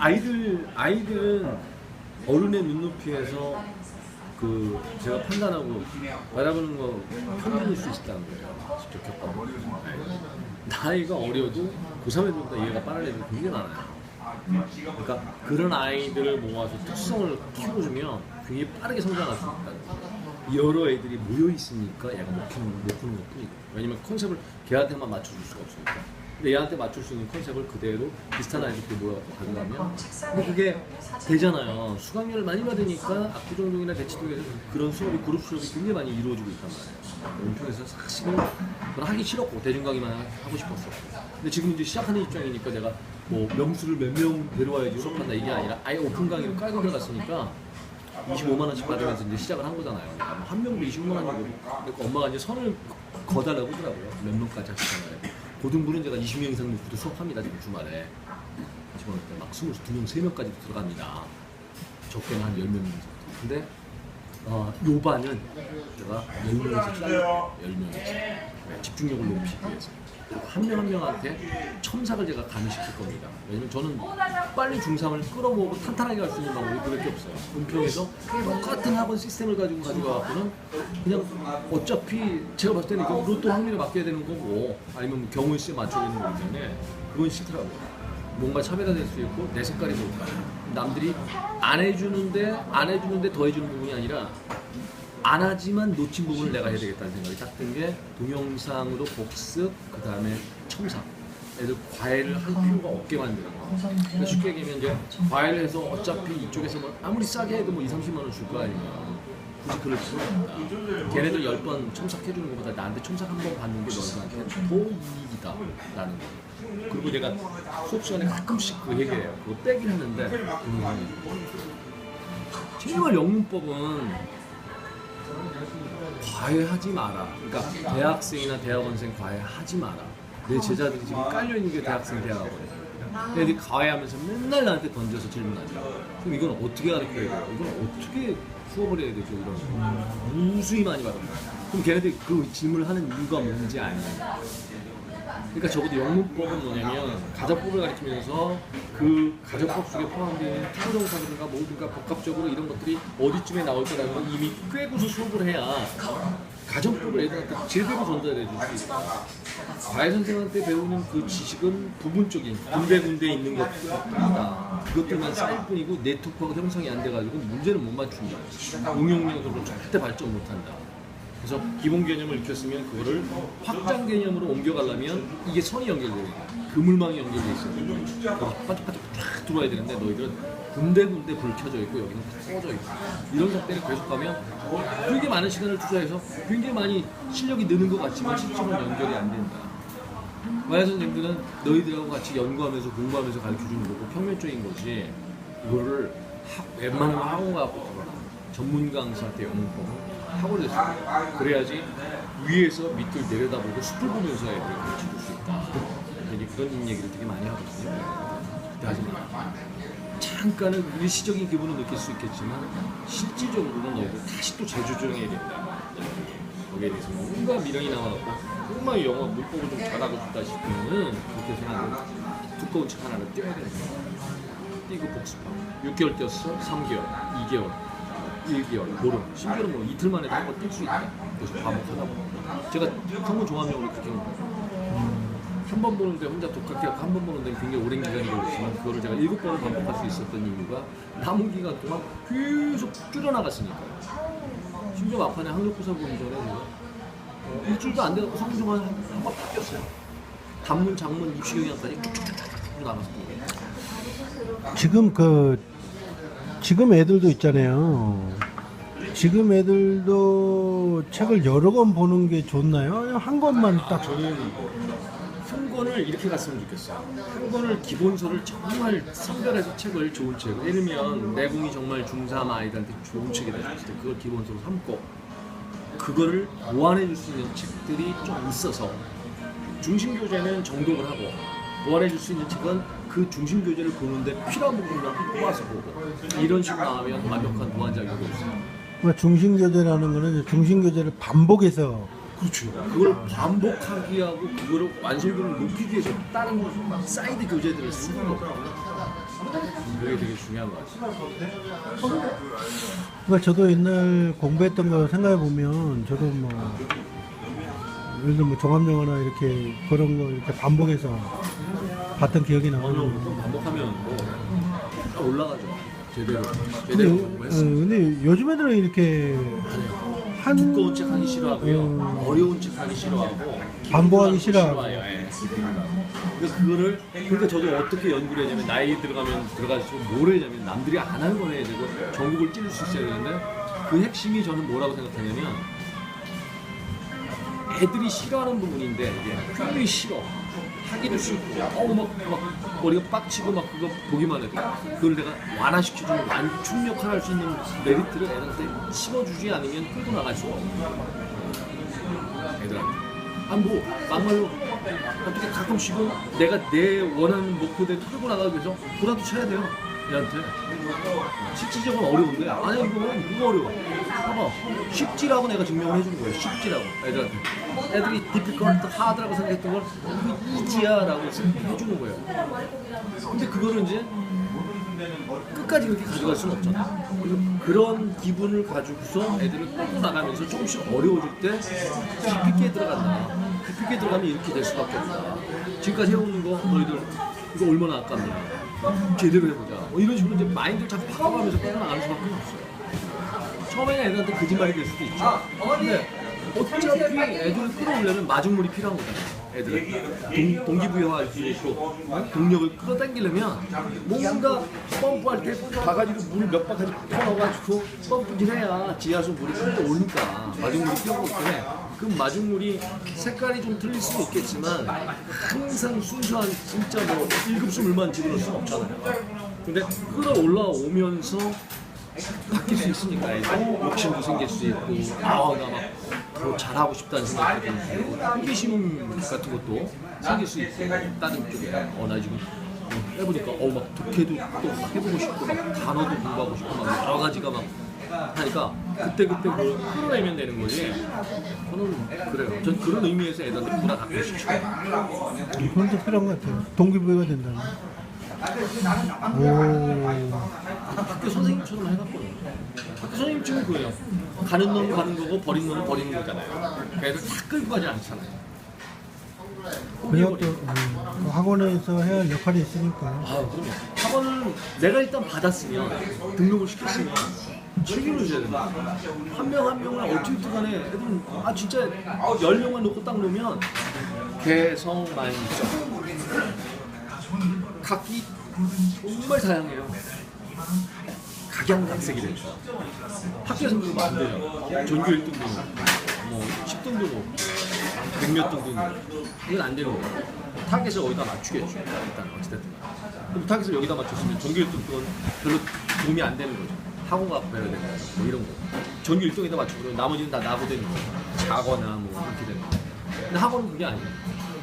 아이들 아이들은 어른의 눈높이에서 그 제가 판단하고 바라보는 거 평균일 수 있다는 거예요. 직접 겪어보면. 네. 나이가 어려도 고3 애들보다 이해가 빠른 애들이 굉장히 많아요. 그러니까 그런 아이들을 모아서 특성을 키워주면 굉장히 빠르게 성장할 수 있다는 거예요. 여러 애들이 모여 있으니까 얘가 못 푸는, 못 푸는 것 뿐이고 왜냐면 컨셉을 걔한테만 맞춰줄 수가 없으니까 근데 얘한테 맞출 수 있는 컨셉을 그대로 비슷한 아이들끼리 모여갖고 가져가면 근데 그게 되잖아요. 수강료를 많이 받으니까 압구정동이나 대치동에서 그런 수업이 그룹 수업이 굉장히 많이 이루어지고 있단 말이에요. 은평에서 사실은 하기 싫었고 대중강의만 하고 싶었어. 근데 지금 이제 시작하는 입장이니까 내가 뭐 명수를 몇 명 데려와야지 수업한다 이게 아니라 아예 오픈 강의로 깔고 들어갔으니까 25만 원씩 받으면서 이제 시작을 한 거잖아요. 뭐한 명도 25만 원이고. 그러니까 엄마가 이제 선을 거달라고 하더라고요. 몇 명까지 하시잖아요. 고등부는 제가 20명 이상 놓고도 수업합니다. 지금 주말에. 집어넣을 때막 22명, 3명까지 들어갑니다. 적게는 한 10명 정도. 근데 어, 요 반은 제가 10명에서 잘라요. 10명에서. 집중력을 높이기 위해서. 한 명 한 명한테 첨삭을 제가 가미시킬 겁니다. 왜냐면 저는 빨리 중3을 끌어모으고 탄탄하게 갈 수 있는 방법이 그밖에 없어요. 은평에서 똑같은 학원 시스템을 가지고 가져가고는 그냥 어차피 제가 봤을 때는 이거 로또 확률에 맡겨야 되는 거고 아니면 경우의 수에 맞춰야 되는 거기 때문에 그건 싫더라고요. 뭔가 차별화될 수 있고 내 색깔이 뭘까? 남들이 안 해주는데 안 해주는데 더 해주는 부분이 아니라 안 하지만 놓친 부분을 내가 해야 되겠다는 생각이 딱 든 게 동영상으로 복습 그 다음에 첨삭. 애들 과외를 할 필요가 없게 만드는 거. 그러니까 쉽게 얘기하면 이제 과외를 해서 어차피 이쪽에서 뭐 아무리 싸게 해도 뭐 2, 30만 원 줄 거 아니에요. 굳이 그럴 필요가 없다 걔네들 10번 첨삭해주는 것보다 나한테 첨삭 한 번 받는 게 너희한테 더 이익이다. 라는 거. 그리고 내가 수업 시간에 가끔씩 그 얘기해요. 그거 떼긴 하는데. 동영상이 정말 영문법은 과외하지 마라. 그러니까 대학생이나 대학원생 과외하지 마라. 내 제자들이 지금 깔려 있는 게 대학생 대학원이에요. 애들이 과외하면서 맨날 나한테 던져서 질문하죠. 그럼 이건 어떻게 가르쳐야 돼요? 이건 어떻게 수업을 해야 되죠? 이런 거. 무수히 많이 받아요. 그럼 걔네들이 그 질문을 하는 이유가 뭔지 아니에요. 그러니까 적어도 영문법은 뭐냐면 가정법을 가르치면서 그 가정법 속에 포함된 투정사든가 뭐든가 복합적으로 이런 것들이 어디쯤에 나올 거라는 걸 이미 꿰고서 수업을 해야 가정법을 애들한테 제대로 전달해 줄 수 있다. 과외 선생한테 배우는 그 지식은 부분적인 군데군데 있는 것들이다. 그것들만 쌓일 뿐이고 네트워크가 형성이 안 돼가지고 문제는 못 맞춘다. 응용력으로 절대 발전 못한다. 그래서 기본 개념을 익혔으면 그거를 확장 개념으로 옮겨가려면 이게 선이 연결되어 거야. 그물망이 연결되어 있어요. 반짝반짝 쫙 들어와야 되는데 너희들은 군데군데 불 켜져 있고 여기는 다 꺼져 있고 이런 상태를 계속하면 되게 많은 시간을 투자해서 굉장히 많이 실력이 느는 것 같지만 실제로는 연결이 안 된다. 마야 선생님들은 너희들하고 같이 연구하면서 공부하면서 가르쳐주는 거고 평면적인 거지 이거를 학- 웬만하면 학원 가고 전문 강사한테 영문법을 하고 됐어요. 그래야지 위에서 밑을 내려다보고 숲을 보면서 애들을 가르쳐줄 수 있다. 이제 그런 얘기를 되게 많이 하거든요. 그때 하지 마. 잠깐은 일시적인 기분을 느낄 수 있겠지만 실질적으로는 너희들 다시 또 재조정해야 된다. 거기에 대해서 뭔가 미련이 남아갖고 정말 영어 문법을 좀 잘하고 싶다 싶으면은 그렇게 생각하고 두꺼운 책 하나를 떼야 되는 거야. 띄고 복습하고 6개월 띄었어? 3개월, 2개월, 1개월, 보름, 심지어는 뭐 이틀 만에 한번 뛸수 있다. 그래서 반복하다 보면 제가 성분 종합용으로 그렇게 해놓은 거예요. 한 번 보는데 혼자 독학해 한번 보는데 굉장히 오랜 기간이 걸렸지만 그거를 제가 일곱 번을 반복할 수 있었던 이유가 남은 기간 동안 계속 줄여나갔으니까요. 심지어 막판에 한국고사 보기 전에 제가 어, 일주일도 안 돼갖고 성주만 한번 바뀌었어요. 단문, 장문, 입시경향까지 쭉쭉쭉쭉 나갔어요. 지금 그 지금 애들도 있잖아요. 지금 애들도 책을 여러 권 보는 게 좋나요? 한 권만 딱 저는 한 권을 이렇게 갔으면 좋겠어요. 한 권을 기본서를 정말 선별해서 책을 좋은 책. 예를 들면 내공이 정말 중3 아이들한테 좋은 책이다 싶을 때 그걸 기본서로 삼고 그거를 보완해 줄 수 있는 책들이 좀 있어서 중심 교재는 정독을 하고 보완해 줄 수 있는 책은 그 중심 교재를 보는데 필요한 부분만 뽑아서 보고 이런 식으로 나오면 완벽한 자격이 없어요. 그러니까 중심 교재라는 거는 중심 교재를 반복해서 그렇죠. 그걸 반복하기 하고 그거를 완성도를 높이기 위해서 다른 사이드 교재들을 쓰는 거거든요. 그게 되게 중요한 것 같아요. 그러니까 저도 옛날 공부했던 거 생각해 보면 저도 뭐 예를 들어 뭐 종합영어나 이렇게 그런 거 이렇게 반복해서 봤던 기억이 나거든요. 오늘 반복하면 뭐다 올라가죠. 제대로 근데, 제대로 어, 공부했어. 근데 요즘 애들은 이렇게 한 두꺼운 책 하기 싫어하고요. 음. 어려운 책 하기 싫어하고 반복하기 싫어하고. 싫어해요. 예. 그러니까 그거를 그러니까 저도 어떻게 연구를 했냐면 나이 들어가면 들어갈수록 뭘 했냐면 남들이 안 하는 걸 해야 되고 전국을 찌를 수 있어야 되는데 그 핵심이 저는 뭐라고 생각하냐면 애들이 싫어하는 부분인데 이게 분명히 싫어 하기도 싫고 어우 막, 막 머리가 빡치고 막 그거 보기만 해도 그걸 내가 완화시켜주는 완 충력 할수 있는 메리트를 애들한테 심어주지 않으면 끌고 나갈 수가 거야. 애들한테. 아뭐 막말로 어떻게 가끔씩은 내가 내 원하는 목표대로 끌고 나가기 위해서 보라도 쳐야 돼요 얘한테 실질적으로 어려운데 아니야 이거는 이거 어려워 봐봐 쉽지라고 내가 증명을 해주는 거예요 쉽지라고 애들한테 애들이 디피컬트 하드라고 생각했던 걸 이거 이지야라고 해주는 거예요 근데 그거를 이제 끝까지 그렇게 가져갈 수는 없잖아. 그런 기분을 가지고서 애들을 끌고 나가면서 조금씩 어려워질 때 깊이 있게 들어간다. 깊이 있게 들어가면 이렇게 될 수밖에 없다. 지금까지 해오는 거 너희들 이거 얼마나 아깝냐. 제대로 해보자. 뭐 이런 식으로 이제 마인드를 자꾸 바꿔가면서 끌고 나가는 수밖에 없어요. 처음에는 애들한테 거짓말이 될 수도 있죠. 근데 어차피 애들을 끌어오려면 마중물이 필요한 거잖아요. 애들은 동, 동기부여할 수 있고 동력을 끌어당기려면 뭔가 펌프할 때 바가지로 물 몇 바가지 퍼넣어가지고 펌프질 해야 지하수 물이 끌어 오니까 마중물이 필요하기 때문에 그 마중물이 색깔이 좀 틀릴 수도 있겠지만 항상 순수한 진짜 뭐 1급수 물만 집어넣을 수는 없잖아요. 근데 끌어올라오면서 바뀔 수 있으니까 이제 욕심도 생길 수 있고 아나막더 잘하고 싶다는 생각도 들고 호기심 같은 것도 생길 수 있고 다른 쪽에 어나 지금 어, 해보니까 어막 독해도 또 해보고 싶고 막 단어도 공부하고 싶고 막 여러 가지가 막 하니까 그때 그때 그걸 풀어내면 되는 거지 저는 그래요 전 그런 의미에서 애들한테 문화 갖고 싶죠 그런 게 필요한 것 같아요. 동기부여가 된다는. 오. 학교 선생님처럼 해놨거든요. 학교 선생님처럼 그래요. 가는 놈은 가는 거고 버리는 놈은 버리는 거잖아요. 애들 다 끌고 가지 않잖아요. 또 음, 그 학원에서 해야 할 역할이 있으니까. 아, 그럼요. 학원을 내가 일단 받았으면 등록을 시켰으면 책임을 져야 된다. 한 명 한 명을 어떻게든 간에 애들은 아 진짜 열 명만 놓고 딱 놓으면 개성 만점 각기 정말 다양해요. 각양각색이 되죠. 학교에서 그러면 안 돼요. 전교 1등도 뭐 10등도 백몇 등도 이건 안 되는 거예요. 타겟을 어디다 맞추겠죠. 일단 어찌됐든. 그럼 타겟을 여기다 맞췄으면 전교 1등은 별로 도움이 안 되는 거죠. 학원 가고 배워야 되는 거죠. 뭐 이런 거. 전교 1등에다 맞추고 나머지는 다 나보되는 거예요. 자거나 뭐 이렇게 되는 거예요. 근데 학원은 그게 아니에요.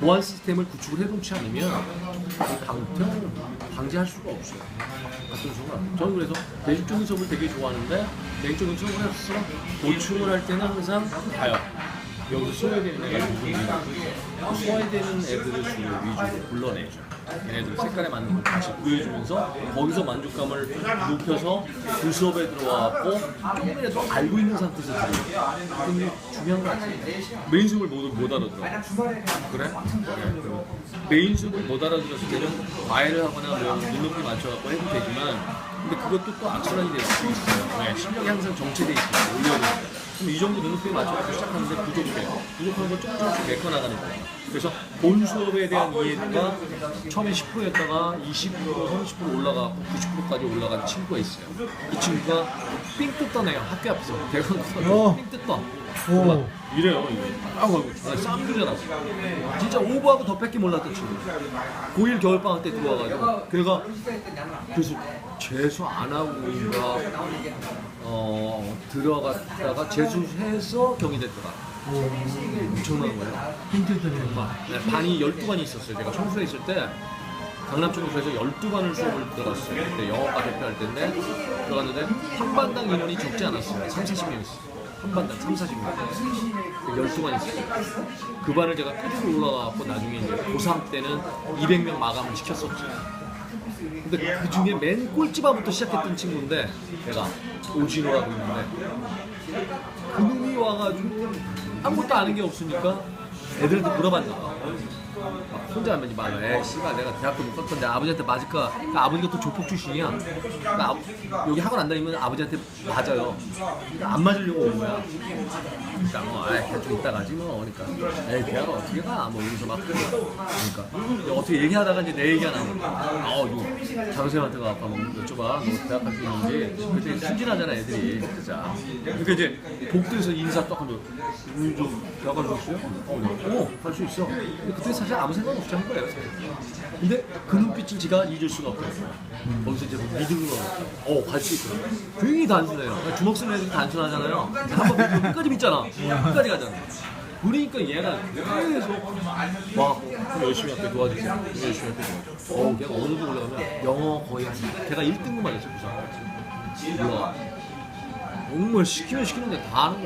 보안 시스템을 구축을 해놓지 않으면 이 강퇴를 방지할 수가 없어요. 같은 순간. 저는 그래서 내식적인 수업을 되게 좋아하는데 내식적인 수업을 해서 보충을 할 때는 항상 가요. 여기서 소외되는 애들 누구냐 소외되는 애들을 주로 위주로 불러내죠. 얘네들 색깔에 맞는 걸 다시 구해주면서 거기서 만족감을 높여서 그 수업에 들어와갖고 조금이라도 알고 있는 상태에서 들어요. 근데 중요한 거 같아요. 메인 수업을 못, 못 알아들어. 그래? 그래? 메인 수업을 못 알아들었을 때는 과외를 하거나 뭐 눈높이 맞춰갖고 해도 되지만 근데 그것도 또 악순환이 될수 있어요. 네, 실력이 항상 정체돼 있어요. 되니까. 그럼 이 정도 눈높이에 맞춰서 시작하는데 부족해요. 부족한 걸 조금 조금씩 메꿔나가는 거예요. 그래서 본 수업에 대한 이해가 처음에 10%였다가 20%, 30% 올라가고 90%까지 올라간 친구가 있어요. 이 친구가 삥 뜯더네요. 학교 앞에서. 대강 어. 삥 뜯더. 오. 이래요. 이거. 아우, 쌈들잖아. 진짜 오버하고 더 뺏기 몰랐던 친구. 고1 겨울방학 때 들어와가지고. 걔가 그래서 재수 안 하고 인가 어, 들어갔다가 재수해서 경희됐더라. 엄청난 거예요. 정말. 네, 반이 12반이 있었어요. 제가 청소에 있을 때 강남 청소에서 12반을 수업을 들어갔어요. 그때 영어과 대표할 때인데 들어갔는데 한 반당 인원이 적지 않았어요. 3, 40명 있어요. 한 반당 3, 40명. 12반 있었어요. 그 반을 제가 끄집어 올라가고 나중에 이제 고3 때는 200명 마감을 시켰었죠. 근데 그 중에 맨 꼴찌바부터 시작했던 친구인데 내가 오진호라고 있는데 그놈이 와가지고 아무것도 아는 게 없으니까 애들한테 물어봤나 봐. 막 혼자 하면 말로 에 씨발 내가 대학교 못 갔던데 아버지한테 맞을까 그러니까 아버지가 또 조폭 출신이야 그러니까 아- 여기 학원 안 다니면 아버지한테 맞아요 그러니까 안 맞으려고 온 거야 그러니까 뭐 아이 좀 이따 가지 뭐 그러니까 에이 대학을 어떻게 가 뭐 이러면서 막 그러니까 어떻게 얘기하다가 이제 내 얘기가 나오는 거야 아 이거 장선생한테 가서 뭐 여쭤봐 너 대학 갈수 있는지 그때 순진하잖아 애들이 진짜 그러니까 이제 복도에서 인사 딱 하면 우리 좀 대학 갈수 있어요? 어, 갈 수 있어 근데 그때 사실 아무 생각 없이 한 거예요 근데 그 눈빛을 제가 잊을 수가 없어요. 거기서 이제 뭐 믿음으로 어, 갈 수 있구나 굉장히 단순해요. 그러니까 주먹 쓰는 애들이 단순하잖아요. 한번 끝까지 믿잖아. 끝까지 가잖아. 그러니까 얘가 계속 와 열심히 할게 도와주세요. 열심히 할게 도와주세요. 어 걔가 어느 정도 올라가면 영어 거의 한 걔가 1등급 맞았죠 부산 우와. 정말 시키면 시키는데 다 하는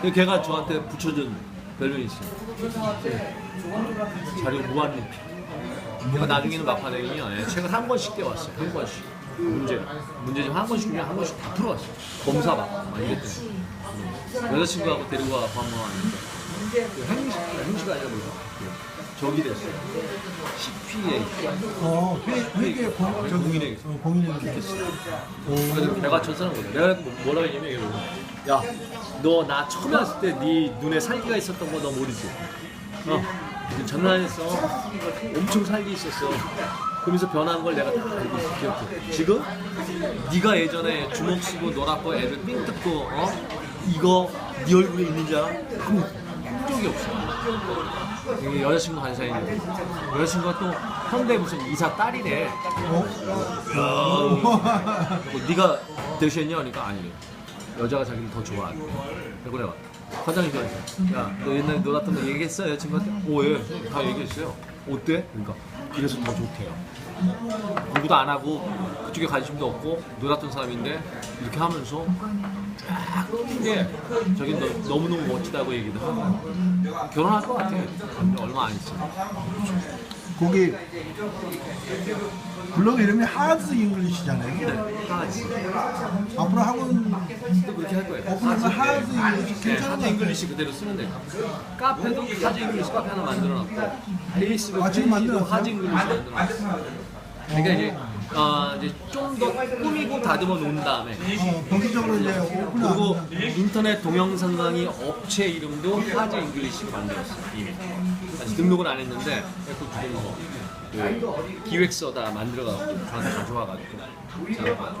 그래서 걔가 저한테 붙여준 별명이 있어요 자료 무한리필. 걔가 나중에는 막판에는요 예, 책을 한 권씩 떼왔어요. 한 권씩. 문제 문제 좀한 권씩 주면 한 권씩 다 풀어왔어요. 검사 받고 막 이랬더니. 음. 여자친구하고 데리고 와서 한번 그 행시, 행시가 아니라 뭐야 그 저기 됐어요. CPA 어, 회, 회계 공, 저기, 공인회계. 어, 공인회계. 그래서 배가 천사는 거죠. 내가 뭐- 뭐라 했냐면 이거 야, 너 나 처음에 왔을 때 네 눈에 살기가 있었던 거 너 모르지? 어, 장난 아니었어. 엄청 살기 있었어. 그러면서 변한 걸 내가 다 알고 있어, 기억해. 지금 네가 예전에 주먹 쓰고 놀았고 애들 삥 뜯고 어? 이거 네 얼굴에 있는 줄 알아? 아무 흔적이 없어. 이 여자친구 간 사이인데 여자친구가 또 현대 무슨 이사 딸이래. 어? 뭐 네가 대시했냐? 그러니까 아니래. 여자가 자기를 더 좋아한대. 그리고 내가 저한테 야너 옛날에 놀았던 거 얘기했어 여자친구한테? 오예 다 얘기했어요. 어때? 그러니까 그래서 더 좋대요. 공부도 안 하고 그쪽에 관심도 없고 놀았던 사람인데 이렇게 하면서 쫙 이게 저기 너, 너무너무 멋지다고 얘기도 하고 결혼할 것 같아. 얼마 안 있어. 거기 블로그 이름이 하즈 잉글리시잖아요. 앞으로 학원 또 그렇게 할 거예요. 오픈하면 하즈 잉글리시 네, 괜찮은 하드 것 같아요. 잉글리시 그대로 쓰면 돼요. 카페도 하드 잉글리시 카페 하나 만들어놨고 페이스북 아, 지금 페이지도 만들어놨어요? 하드 잉글리시 만들어놨어요. 그러니까 이제 어, 이제 좀 더 꾸미고 다듬어 놓은 다음에 어, 본격적으로 이제 그리고 인터넷 동영상 강의 업체 이름도 하드 잉글리시로 만들었어요. 이미 아직 등록은 안 했는데 그 지금 뭐그 기획서 다 만들어가지고 저한테 가져와가지고 제가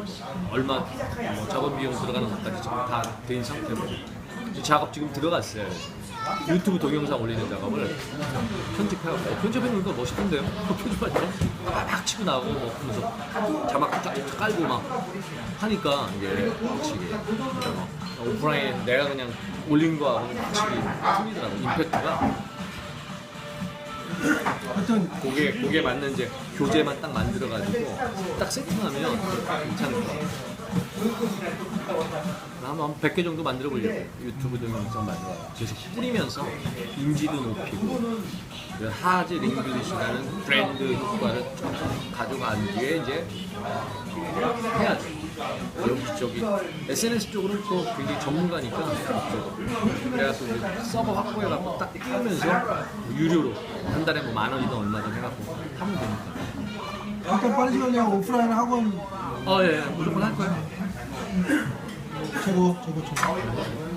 얼마 뭐 작업 비용 들어가는 것까지 지금 다 된 상태고 이 작업 지금 들어갔어요. 유튜브 동영상 올리는 작업을 편집해갖고 편집해놓으니까 멋있던데요? 편집하죠? 막 치고 나오고 뭐 하면서 자막 쫙쫙 깔고 막 하니까 이게 확실히 뭐 오프라인 내가 그냥 올린 거하고는 확실히 틀리더라고 임팩트가. 하여튼 고게 고게 맞는 이제 교재만 딱 만들어 가지고 딱 세팅하면 괜찮을 것 같아요. 한번 100개 정도 만들어 보려고 유튜브 동영상 만들어 계속 뿌리면서 인지도 높이고 그 하즈 링글리시라는 브랜드 효과를 좀 가져간 뒤에 이제 해야죠. 여기 저기 SNS 쪽으로는 또 굉장히 전문가니까. 그래서 이제 서버 확보해갖고 딱 띄우면서 유료로 한 달에 뭐 만 원이든 얼마든 해갖고 하면 되니까. 일단 빠른 시간에 오프라인 학원 어, 예, 예. 무조건 할 거예요. 최고 최고 최고